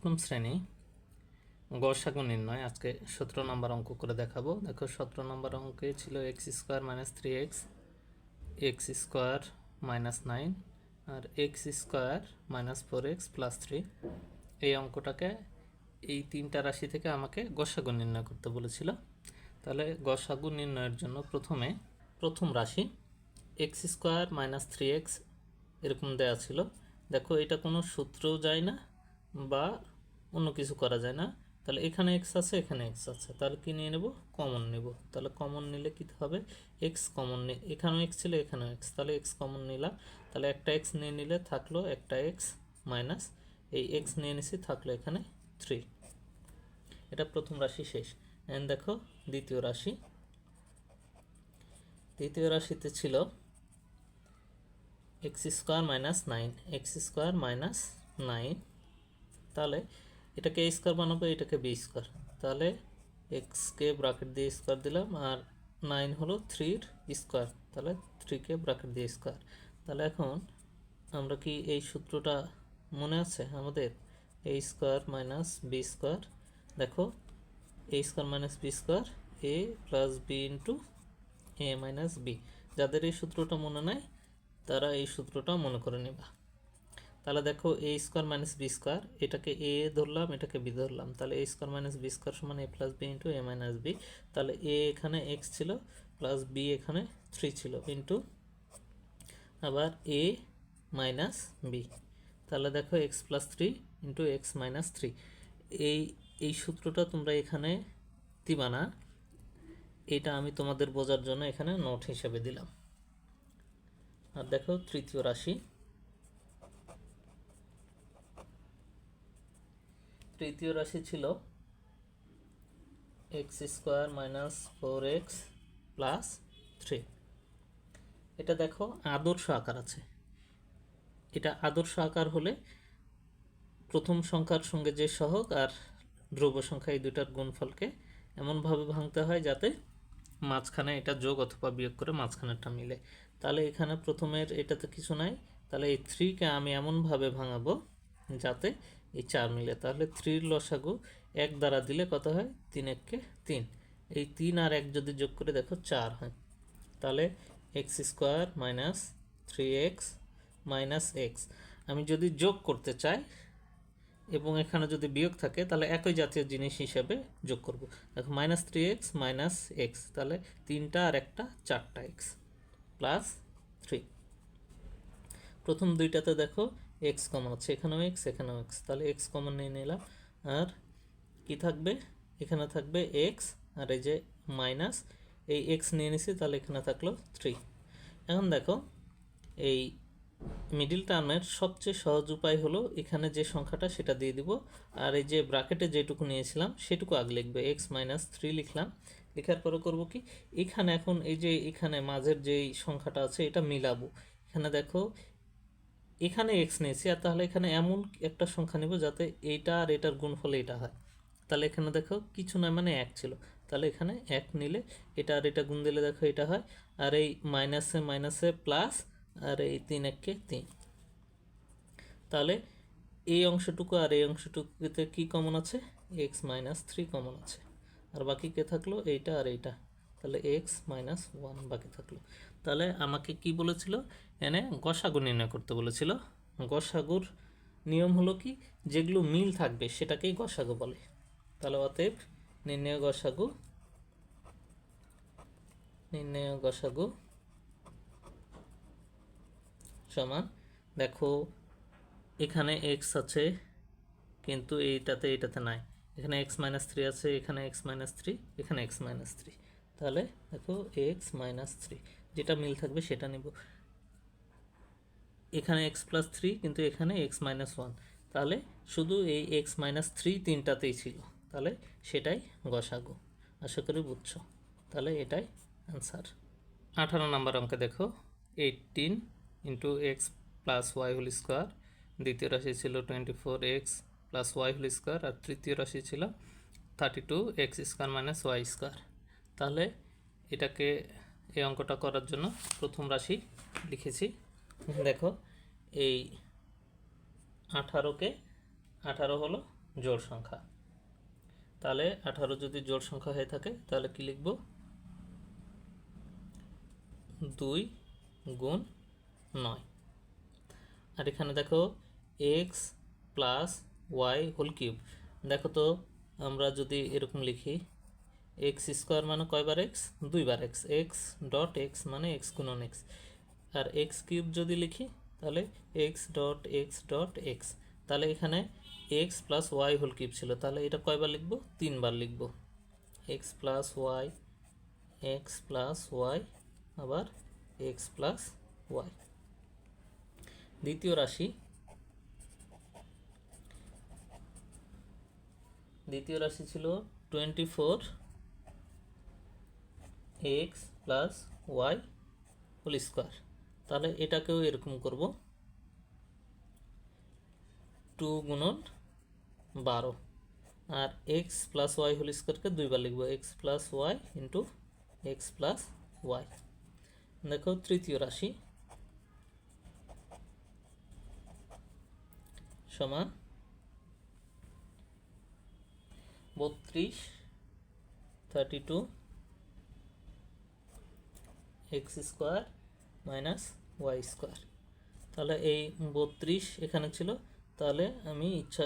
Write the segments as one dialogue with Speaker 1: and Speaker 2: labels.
Speaker 1: অষ্টম শ্রেণি গসাগু নির্ণয়। আজকে সতেরো নম্বর অঙ্ক করে দেখাবো। দেখো, সতেরো নম্বর অঙ্কে ছিল X square minus three X X square minus nine আর X square minus four X plus three এই অঙ্কটাকে এই তিনটা রাশি থেকে আমাকে গসাগু নির্ণয় করতে বলেছিল। তাহলে গসাগু নির্ণয়ের জন্য প্রথমে প্রথম রাশি X square minus three X এরকম দেওয়া ছিল। দেখো, এটা কোনো সূত্রও যায় না, বা অন্য কিছু করা যায় না। তাহলে এখানে এক্স আছে, এখানে এক্স আছে। তাহলে কি নিয়ে নেব? কমন নেব। তাহলে কমন নিলে কী হবে? এক্স কমন এখানেও এক্স ছিল, এখানেও এক্স তাহলে এক্স কমন নিলাম। তাহলে একটা এক্স নিয়ে নিলে থাকল একটা এক্স মাইনাস এই এক্স নিয়ে নিছি, থাকল এখানে থ্রি এটা প্রথম রাশি শেষ। এন্ড দেখো, দ্বিতীয় রাশি। দ্বিতীয় রাশিতে ছিল X square minus nine X square minus nine তাহলে এটাকে এ স্কোয়ার বানাবো, এটাকে বি স্কোয়ার তাহলে এক্সকে ব্রাকেট দিয়ে স্কোয়ার দিলাম, আর নাইন হলো থ্রির স্কোয়ার তাহলে থ্রিকে ব্রাকেট দিয়ে স্কোয়ার তাহলে এখন আমরা কি এই সূত্রটা মনে আছে? আমাদের A square minus B square দেখো A square minus B square A plus B into A minus B যাদের এই সূত্রটা মনে নাই, তারা এই সূত্রটা মনে করে নেবা। তাহলে দেখো A square minus B square এটাকে এ ধরলাম, এটাকে বি ধরলাম। তাহলে A square minus B square সমান A plus B into A minus B তাহলে এ এখানে এক্স ছিল প্লাস বি এখানে থ্রি ছিল ইন্টু আবার এ মাইনাস বি তাহলে দেখো X plus three into X minus three এই এই সূত্রটা তোমরা এখানে দিবা না। এটা আমি তোমাদের বোঝার জন্য এখানে নোট হিসাবে দিলাম। আর দেখো তৃতীয় রাশি। তৃতীয় রাশি ছিল X square minus four X plus three. এটা দেখো আদর্শ আকার আছে। এটা আদর্শ আকার হলে প্রথম সংখ্যার সঙ্গে যে সহগ আর ধ্রুব সংখ্যা এই দুটার গুণফলকে এমনভাবে ভাঙতে হয় যাতে মাঝখানে এটা যোগ অথবা বিয়োগ করে মাঝখানেরটা মিলে। তাহলে এখানে প্রথমের এটাতে কিছু নাই। তাহলে এই থ্রিকে আমি এমনভাবে ভাঙাবো যাতে এই চার মিলে, তাহলে থ্রির লসাগু এক দ্বারা দিলে কত হয়? তিন এককে তিন। এই তিন আর এক যদি যোগ করে দেখো, চার হয়। তাহলে X square minus three X minus X আমি যদি যোগ করতে চাই এবং এখানে যদি বিয়োগ থাকে, তাহলে একই জাতীয় জিনিস হিসেবে যোগ করব। দেখো minus three X minus X তাহলে তিনটা আর একটা চারটা এক্স প্লাস থ্রি প্রথম দুইটাতে দেখো এক্স কমন আছে এখানেও এক্স এখানেও এক্স তাহলে এক্স কমন নিয়ে নিলাম। আর কি থাকবে? এখানে থাকবে এক্স আর এই যে মাইনাস এই এক্স নিয়ে নিছি, তাহলে এখানে থাকল থ্রি এখন দেখো, এই মিডিল টার্মের সবচেয়ে সহজ উপায় হলো, এখানে যে সংখ্যাটা সেটা দিয়ে দিব। আর এই যে ব্রাকেটে যেটুকু নিয়েছিলাম, সেটুকু আগে লিখবে। এক্স মাইনাস থ্রি লিখলাম। লেখার পরে করব কি? এখানে এখন এই যে এখানে মাঝের যেই সংখ্যাটা আছে, এটা মিলাবো। এখানে দেখো এখানে এক্স নিয়েছি, আর তাহলে এখানে এমন একটা সংখ্যা নেব যাতে এইটা আর এটার গুণফল এটা হয়। তাহলে এখানে দেখো কিছু নয় মানে এক ছিল। তাহলে এখানে এক নিলে এটা আর এটা গুণ দিলে দেখো এটা হয়, আর এই মাইনাসে মাইনাসে প্লাস আর এই তিন এককে তিন। তাহলে এই অংশটুকু আর এই অংশটুকুতে কি কমন আছে? এক্স মাইনাস থ্রি কমন আছে। আর বাকি কে থাকল? এইটা আর এইটা। তাহলে এক্স মাইনাস ওয়ান বাকি থাকল। তাহলে আমাকে কি বলেছিল? এনে গসাগু নির্ণয় করতে বলেছিল। গসাগুর নিয়ম হলো কি? যেগুলো মিল থাকবে সেটাকেই গসাগু বলে। তাহলে অতএব নির্ণয় গসাগু নির্ণয় গসাগু সমান, দেখো এখানে এক্স আছে, কিন্তু এইটাতে এইটাতে নাই। এখানে এক্স মাইনাস থ্রি আছে, এখানে এক্স মাইনাস থ্রি এখানে এক্স মাইনাস থ্রি তাহলে দেখো এক্স মাইনাস থ্রি যেটা মিল থাকবে সেটা নেব। এখানে এক্স প্লাস থ্রি কিন্তু এখানে এক্স মাইনাস ওয়ান তাহলে শুধু এই এক্স মাইনাস থ্রি তিনটাতেই ছিল। তাহলে সেটাই গসাগু। আশা করি বুঝছ। তাহলে এটাই অ্যান্সার আঠারো নম্বর অঙ্কে দেখো eighteen into X plus Y whole square দ্বিতীয় রাশি ছিল twenty four X plus Y whole square আর তৃতীয় রাশি ছিল thirty two X square minus Y square তাহলে এটাকে এই অঙ্কটা করার জন্য প্রথম রাশি লিখেছি। দেখো, এই আঠারোকে আঠারো হলো জোড় সংখ্যা। তাহলে আঠারো যদি জোড় সংখ্যা হয়ে থাকে, তাহলে কি লিখব? দুই গুণ নয়। আর এখানে দেখো, X plus Y whole cube. দেখো তো, আমরা যদি এরকম লিখি এক্স স্কোয়ার মানে কয়বার এক্স দুইবার এক্স এক্স ডট এক্স মানে এক্স গুণন এক্স আর এক্স কিউব যদি লিখি, তাহলে X dot X dot X তাহলে এখানে X plus Y whole cube ছিল। তাহলে এটা কয়বার লিখব? তিনবার লিখব। X plus Y X plus Y আবার এক্স প্লাস ওয়াই দ্বিতীয় রাশি। দ্বিতীয় রাশি ছিল twenty four X plus Y whole square তাহলে এটাকেও এরকম করব। টু গুণন বারো। আর এক্স প্লাস ওয়াই হোল স্কোয়ারকে দুইবার লিখব। X plus Y into X plus Y দেখো, তৃতীয় রাশি। সমান বত্রিশ thirty two X square minus Y square. তাহলে এই বত্রিশ এখানে ছিল, তাহলে আমি ইচ্ছা,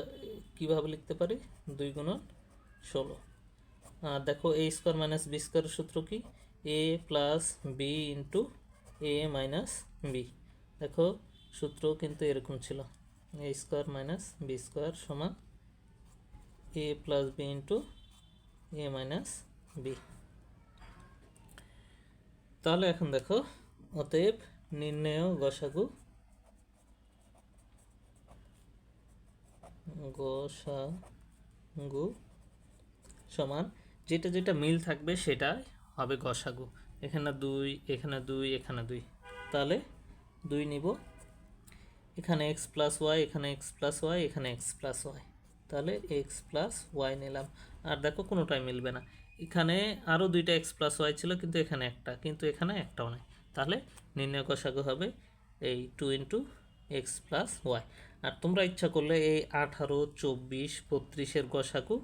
Speaker 1: কীভাবে লিখতে পারি? দুই গুণন ষোলো। আর দেখো এ স্কোয়ার মাইনাস বি স্কোয়ারের সূত্র কি? A plus B into A minus B. দেখো সূত্র কিন্তু এরকম ছিল, A square minus B square সমান A plus B into A minus B. তাহলে এখন দেখো, অতএব নির্ণয় গসাগু। গসাগু সমান যেটা যেটা মিল থাকবে সেটাই হবে গসাগু। এখানে দুই এখানে দুই এখানে দুই। তাহলে দুই নিব। এখানে এক্স প্লাস ওয়াই এখানে এক্স প্লাস ওয়াই এখানে এক্স প্লাস ওয়াই তাহলে এক্স প্লাস ওয়াই নিলাম। আর দেখো কোনোটাই মিলবে না। এখানে আরও দুইটা এক্স প্লাস ওয়াই ছিল, কিন্তু এখানে একটা, কিন্তু এখানে একটাও নেই। তাহলে নির্ণয় গসাগু হবে এই two into X plus Y আর তোমরা ইচ্ছা করলে এই আঠারো, চব্বিশ, বত্রিশের গসাগু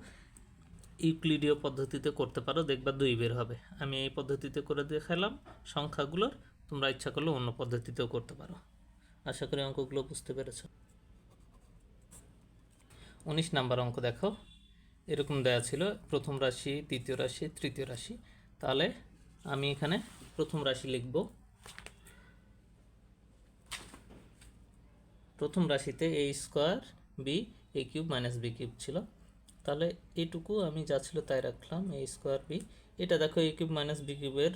Speaker 1: ইউক্লিডীয় পদ্ধতিতে করতে পারো, দেখবা দুই বের হবে। আমি এই পদ্ধতিতে করে দেখালাম সংখ্যাগুলোর, তোমরা ইচ্ছা করলে অন্য পদ্ধতিতেও করতে পারো। আশা করি অঙ্কগুলো বুঝতে পেরেছ। উনিশ নাম্বার অঙ্ক দেখো। এরকম দেয়া ছিল, প্রথম রাশি তৃতীয় রাশি তৃতীয় রাশি। তাহলে আমি এখানে প্রথম রাশি লিখব। প্রথম রাশিতে A square B A cube minus B cube ছিল। তাহলে এটুকু আমি যা ছিল তাই রাখলাম এ স্কোয়ার বি এটা দেখো এ কিউব মাইনাস বি কিউবের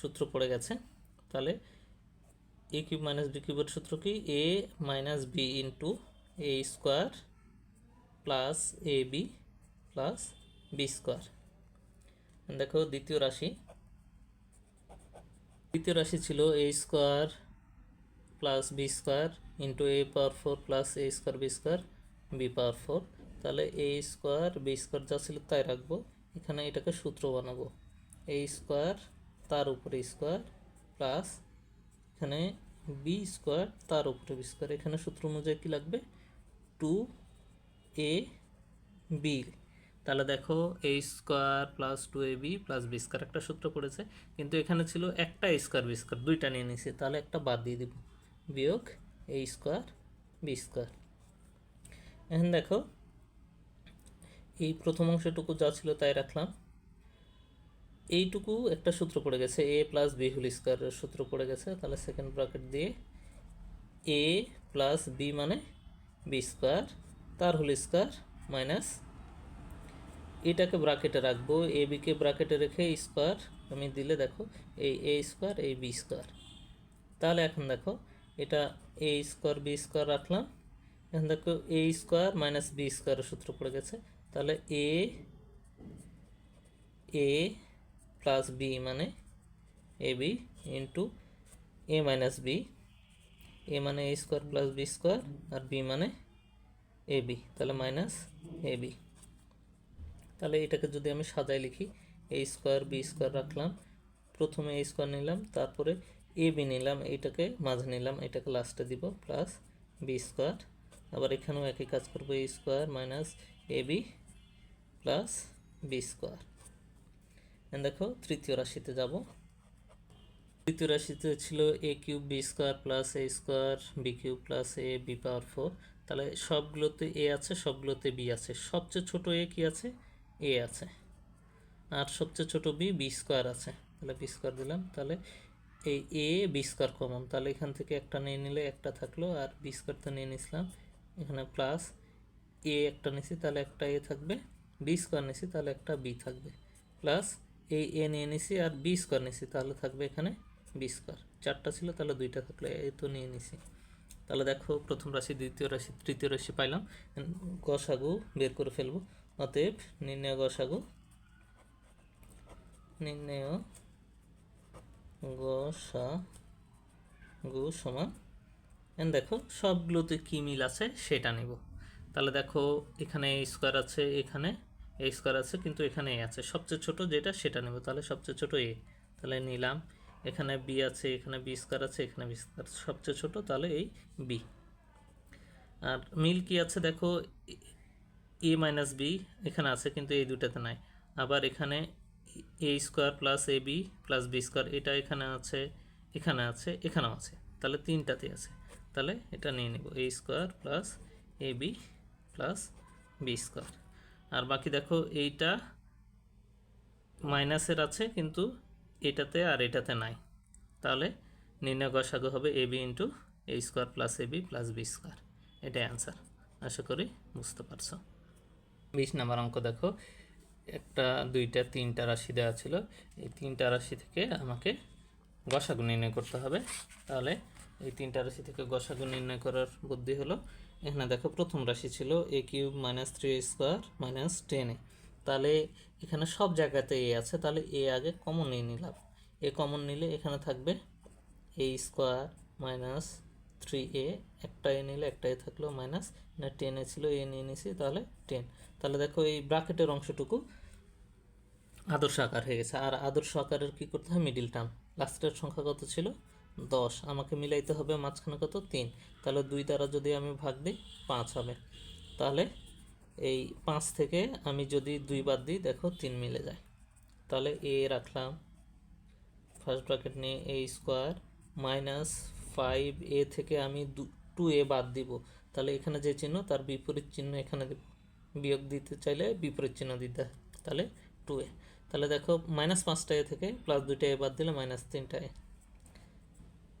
Speaker 1: সূত্র পড়ে গেছে। তাহলে এ কিউব মাইনাস বি কিউবের সূত্র কি? A minus B into A square plus A B plus B square দেখো দ্বিতীয় রাশি। দ্বিতীয় রাশি ছিল A square plus B square into A power four plus A square B square B power four তাহলে এ স্কোয়ার বি স্কোয়ার যা ছিল তাই রাখব। এখানে এটাকে সূত্র বানাবো। এ স্কোয়ার তার উপরে স্কোয়ার প্লাস এখানে বি স্কোয়ার তার উপরে বি স্কোয়ার এখানে সূত্র অনুযায়ী কী লাগবে? টু এ বি তাহলে দেখো A square plus two A B plus B square একটা সূত্র পড়েছে, কিন্তু এখানে ছিল একটা স্কোয়ার বি স্কোয়ার দুইটা নিয়ে নিছি, তাহলে একটা বাদ দিয়ে দিব। বিয়োগ এ স্কোয়ার বি স্কোয়ার এখন দেখো, এই প্রথম অংশটুকু যা ছিল তাই রাখলাম। এইটুকু একটা সূত্র পড়ে গেছে এ প্লাস বি হোল স্কোয়ারের সূত্র পড়ে গেছে, তাহলে সেকেন্ড ব্র্যাকেট দিয়ে এ প্লাস বি মানে বি স্কোয়ার তার হোল স্কোয়ার মাইনাস এটাকে ব্রাকেটে রাখব এ বিকে ব্রাকেটে রেখে স্কোয়ার আমি দিলে দেখো, এই এ স্কোয়ার এই বি স্কোয়ার তাহলে এখন দেখো, এটা এ স্কোয়ার বি স্কোয়ার রাখলাম। এখন দেখো এ স্কোয়ার মাইনাস বি স্কোয়ারের সূত্র পড়ে গেছে। তাহলে এ এ প্লাস বি মানে A B into A minus B A মানে A square plus B square R B মানে এ বি তাহলে মাইনাস এ বি তাহলে এটাকে যদি আমি সাজায় লিখি এ স্কোয়ার বি স্কোয়ার রাখলাম, প্রথমে এ স্কোয়ার নিলাম, তারপরে এ বি নিলাম, এটাকে মাঝে নিলাম, এটাকে লাস্টে দিব প্লাস বি স্কোয়ার আবার এখানেও একই কাজ করব A square minus A B plus B square দেখো, তৃতীয় রাশিতে যাব। তৃতীয় রাশিতে ছিল A cube B square plus A square B cube plus A B power four তাহলে সবগুলোতে এ আছে, সবগুলোতে বি আছে। সবচেয়ে ছোট এ কি আছে? এ আছে। আর সবচেয়ে ছোট বি বি স্কোয়ার আছে। তাহলে বি স্কোয়ার দিলাম। তাহলে এই এ, বি স্কোয়ার কমন। তাহলে এখান থেকে একটা নিয়ে নিলে একটা থাকল, আর বি স্কোয়ার তো নিয়ে নিছিলাম। এখানে প্লাস এ একটা নিছি, তাহলে একটা এ থাকবে। বি স্কোয়ার নিছি, তাহলে একটা বি থাকবে। প্লাস এই এ নিয়ে নিছি, আর বি স্কোয়ার নিছি, তাহলে থাকবে এখানে বি স্কোয়ার। চারটা ছিল, তাহলে দুইটা থাকলে। এ তো নিয়ে নিছি। তাহলে দেখো, প্রথম রাশি, দ্বিতীয় রাশি, তৃতীয় রাশি পাইলাম। গসাগু বের করে ফেলব। অতএব নির্ণয় গসাগু। নির্ণয় গসাগু সমান, এন দেখো, সবগুলোতে কি মিল আছে সেটা নিব। তাহলে দেখো, এখানে এ স্কোয়ার আছে, এখানে এ স্কোয়ার আছে, কিন্তু এখানে এ আছে। সবচেয়ে ছোট যেটা, সেটা নেব। তাহলে সবচেয়ে ছোট এ তাহলে নিলাম, এখানে বি আছে, এখানে বি স্কোয়ার আছে, এখানে বি স্কোয়ার সবচেয়ে ছোট, তাহলে এই বি আর মিল কি আছে দেখো এ মাইনাস বি এখানে আছে, কিন্তু এই দুটাতে নাই। আবার এখানে A square plus A B plus B square, এটা এখানে আছে এখানে আছে, এখানেও আছে। তাহলে তিনটাতে আছে। তাহলে এটা নিয়ে নেব, A square plus A B plus B square. আর বাকি দেখো, এইটা মাইনাসের আছে, কিন্তু এটাতে আর এটাতে নাই। তাহলে নির্ণয় গসাগু হবে A B into A square plus A B plus B square. এটাই অ্যান্সার। আশা করি বুঝতে পারছ। বিশ নাম্বার অঙ্ক দেখো। একটা, দুইটা, তিনটা রাশি দেওয়া ছিল। এই তিনটা রাশি থেকে আমাকে গসাগু নির্ণয় করতে হবে। তাহলে এই তিনটা রাশি থেকে গসাগু নির্ণয় করার বুদ্ধি হলো, এখানে দেখো প্রথম রাশি ছিল a cube minus three square minus ten a. তাহলে এখানে সব জায়গাতে এ আছে, তাহলে এ আগে কমন নিয়ে নিলাম। এ কমন নিলে এখানে থাকবে a square minus three a একটা এ নিলে একটা এ থাকল মাইনাস না টেন এ ছিল এ নিয়ে নিছি, তাহলে টেন তাহলে দেখো এই ব্রাকেটের অংশটুকু আদর্শ আকার হয়ে গেছে। আর আদর্শ আকারের কী করতে হয়? মিডিল টার্ম লাস্টের সংখ্যা কত ছিল? দশ। আমাকে মিলাইতে হবে মাঝখানে কত? তিন। তাহলে দুই দ্বারা যদি আমি ভাগ দিই, পাঁচ হবে। তাহলে এই পাঁচ থেকে আমি যদি দুই বাদ দিই, দেখো তিন মিলে যায়। তাহলে এ রাখলাম। ফার্স্ট ব্র্যাকেট নিয়ে a square minus five a থেকে আমি টু এ বাদ দিব। তাহলে এখানে যে চিহ্ন, তার বিপরীত চিহ্ন এখানে দেব। বিয়োগ দিতে চাইলে বিপরীত চিহ্ন দিতে তাহলে টু এ তাহলে দেখো মাইনাস পাঁচটা এ থেকে প্লাস দুইটা এ বাদ দিলে মাইনাস তিনটা এ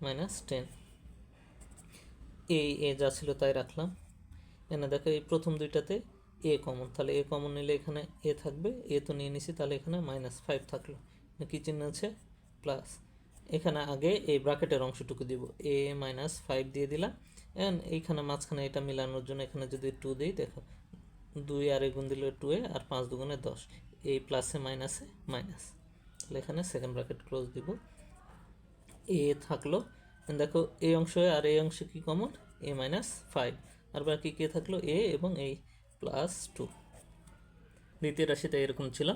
Speaker 1: মাইনাস টেন এই এ যা ছিল তাই রাখলাম। এখানে দেখো এই প্রথম দুইটাতে এ কমন তাহলে এ কমন নিলে এখানে এ থাকবে। এ তো নিয়ে নিছি, তাহলে এখানে মাইনাস ফাইভ থাকল। কী চিহ্ন আছে? প্লাস এখানে আগে এই ব্র্যাকেটের অংশটুকু দিব। এ মাইনাস ফাইভ দিয়ে দিলাম। অ্যান্ড এইখানে মাঝখানে এটা মিলানোর জন্য এখানে যদি টু দিই, দেখো, দুই আর গুণ দিলে টু এ আর পাঁচ দুগুণে দশ। এই প্লাসে মাইনাসে মাইনাস তাহলে এখানে সেকেন্ড ব্র্যাকেট ক্লোজ দিব। এ থাকল। দেখো এই অংশে আর এই অংশে কি কমন এ মাইনাস ফাইভ আর বাকি কে থাকল? এ এবং এই প্লাস টু দ্বিতীয় রাশিতে এরকম ছিল।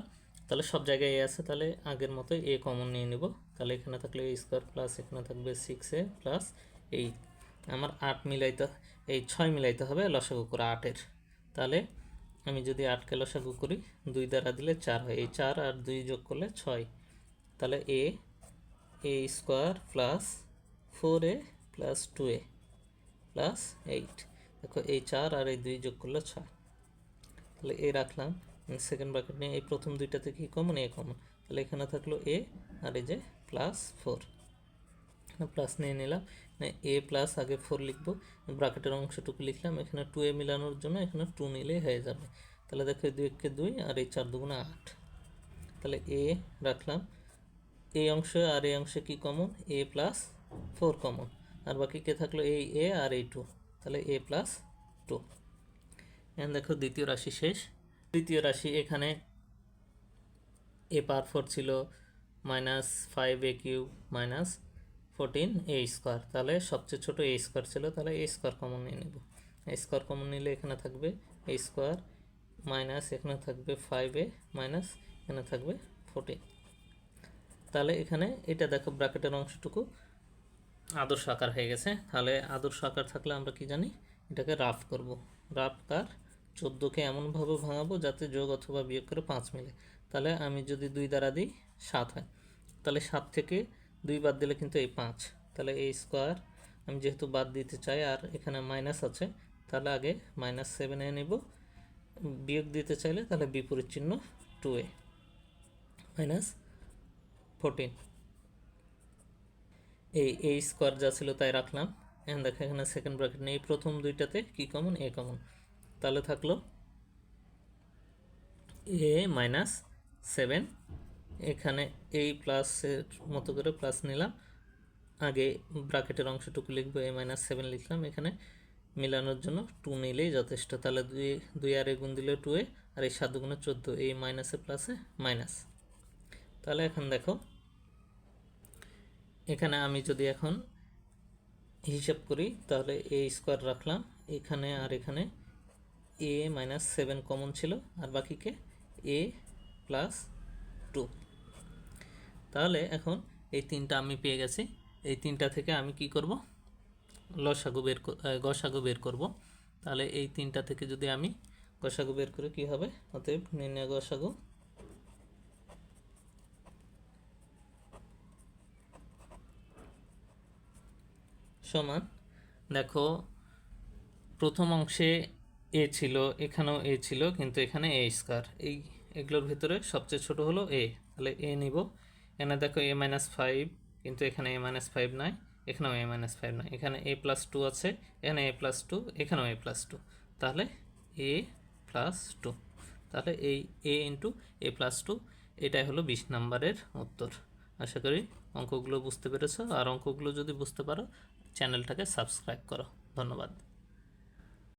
Speaker 1: তাহলে সব জায়গায় এ আছে, তাহলে আগের মতো এ কমন নিয়ে নিব। তাহলে এখানে থাকলে এ স্কোয়ার প্লাস এখানে থাকবে সিক্স এ প্লাস এইট আমার আট মিলাইতে, এই ছয় মিলাইতে হবে লসাগু করে আটের। তাহলে আমি যদি আটকে লসাগু করি, দুই দ্বারা দিলে চার হয়। এই চার আর দুই যোগ করলে ছয়। তাহলে a a square plus four a plus two a plus eight. দেখো, এই চার আর এই দুই যোগ করলে ছয়। তাহলে এ রাখলাম। সেকেন্ড ব্র্যাকেট নিয়ে এই প্রথম দুইটাতে কি কমন এ কমন তাহলে এখানে থাকল এ আর এই যে প্লাস ফোর। এখানে প্লাস নিয়ে নিলাম। এ প্লাস আগে ফোর লিখব। ব্রাকেটের অংশটুকু লিখলাম। এখানে টু এ মিলানোর জন্য এখানে টু নিলেই হয়ে যাবে। তাহলে দেখো দুই একে দুই আর এই চার দুগুণে আট। তাহলে এ রাখলাম। এই অংশে আর এই অংশে কি common a plus four common আর বাকি কে থাকল? এই এ আর এই টু তাহলে এ প্লাস টু এখন দেখো দ্বিতীয় রাশি শেষ। তৃতীয় রাশি এখানে এ পার ফোর ছিল। Minus five a cube minus fourteen a square তাহলে সবচেয়ে ছোটো এ স্কোয়ার ছিল, তাহলে এ স্কোয়ার কমন নিয়ে নেব। এ স্কোয়ার কমন নিলে এখানে থাকবে এ স্কোয়ার মাইনাস এখানে থাকবে ফাইভ এ মাইনাস এখানে থাকবে ফোরটিন তাহলে এখানে এটা দেখো ব্র্যাকেটের অংশটুকু আদর্শ আকার হয়ে গেছে। তাহলে আদর্শ আকার থাকলে আমরা কি জানি? এটাকে রাফ করব। রাফ কার? চোদ্দোকে এমনভাবে ভাঙাবো যাতে যোগ অথবা বিয়োগ করে পাঁচ মিলে। তাহলে আমি যদি দুই দ্বারা দিই, সাত হয়। তাহলে সাত থেকে দুই বাদ দিলে কিন্তু এই পাঁচ। তাহলে এই স্কোয়ার আমি যেহেতু বাদ দিতে চাই আর এখানে মাইনাস আছে, তাহলে আগে মাইনাস সেভেন এ নেব। বিয়োগ দিতে চাইলে তাহলে বিপরীত চিহ্ন টু এ। মাইনাস ফোরটিন এই এই স্কোয়ার যা ছিল তাই রাখলাম। এখন দেখো এখানে সেকেন্ড ব্র্যাকেট নেই। প্রথম দুইটাতে কি কমন এ কমন তাহলে থাকল এ মাইনাস সেভেন এখানে এই প্লাসের মতো করে প্লাস নিলাম। আগে ব্র্যাকেটের অংশটুকু লিখব এ মাইনাস সেভেন লিখলাম। এখানে মেলানোর জন্য টু নিলেই যথেষ্ট। তাহলে দুই দুই আর গুণ দিলে টু এ আর এই সাত গুণে চোদ্দ এই মাইনাসে প্লাসে মাইনাস তাহলে এখন দেখো, এখানে আমি যদি এখন হিসাব করি, তাহলে এ স্কোয়ার রাখলাম। এখানে আর এখানে এ মাইনাস সেভেন কমন ছিল, আর বাকিকে এ প্লাস তাহলে এখন এই তিনটা আমি পেয়ে গেছি। এই তিনটা থেকে আমি কি করব? লসাগু বের গসাগু বের করব। তাহলে এই তিনটা থেকে যদি আমি গসাগু বের করে, কি হবে? অতএব নির্ণয় গসাগু। সমান, দেখো, প্রথম অংশে এ ছিল, এখানেও এ ছিল, কিন্তু এখানে এ স্কোয়ার। এই, এগুলোর ভিতরে সবচেয়ে ছোট হলো এ। তাহলে এ নিব। এখানে দেখো এ মাইনাস ফাইভ কিন্তু এখানে এ মাইনাস ফাইভ নাই, এখানেও এ মাইনাস ফাইভ নাই। এখানে এ প্লাস টু আছে, এখানে এ প্লাস টু এখানেও এ প্লাস টু তাহলে এ প্লাস টু তাহলে এই a into a plus two এটাই হলো বিশ নাম্বারের উত্তর। আশা করি অঙ্কগুলো বুঝতে পেরেছ। আর অঙ্কগুলো যদি বুঝতে পারো, চ্যানেলটাকে সাবস্ক্রাইব করো। ধন্যবাদ।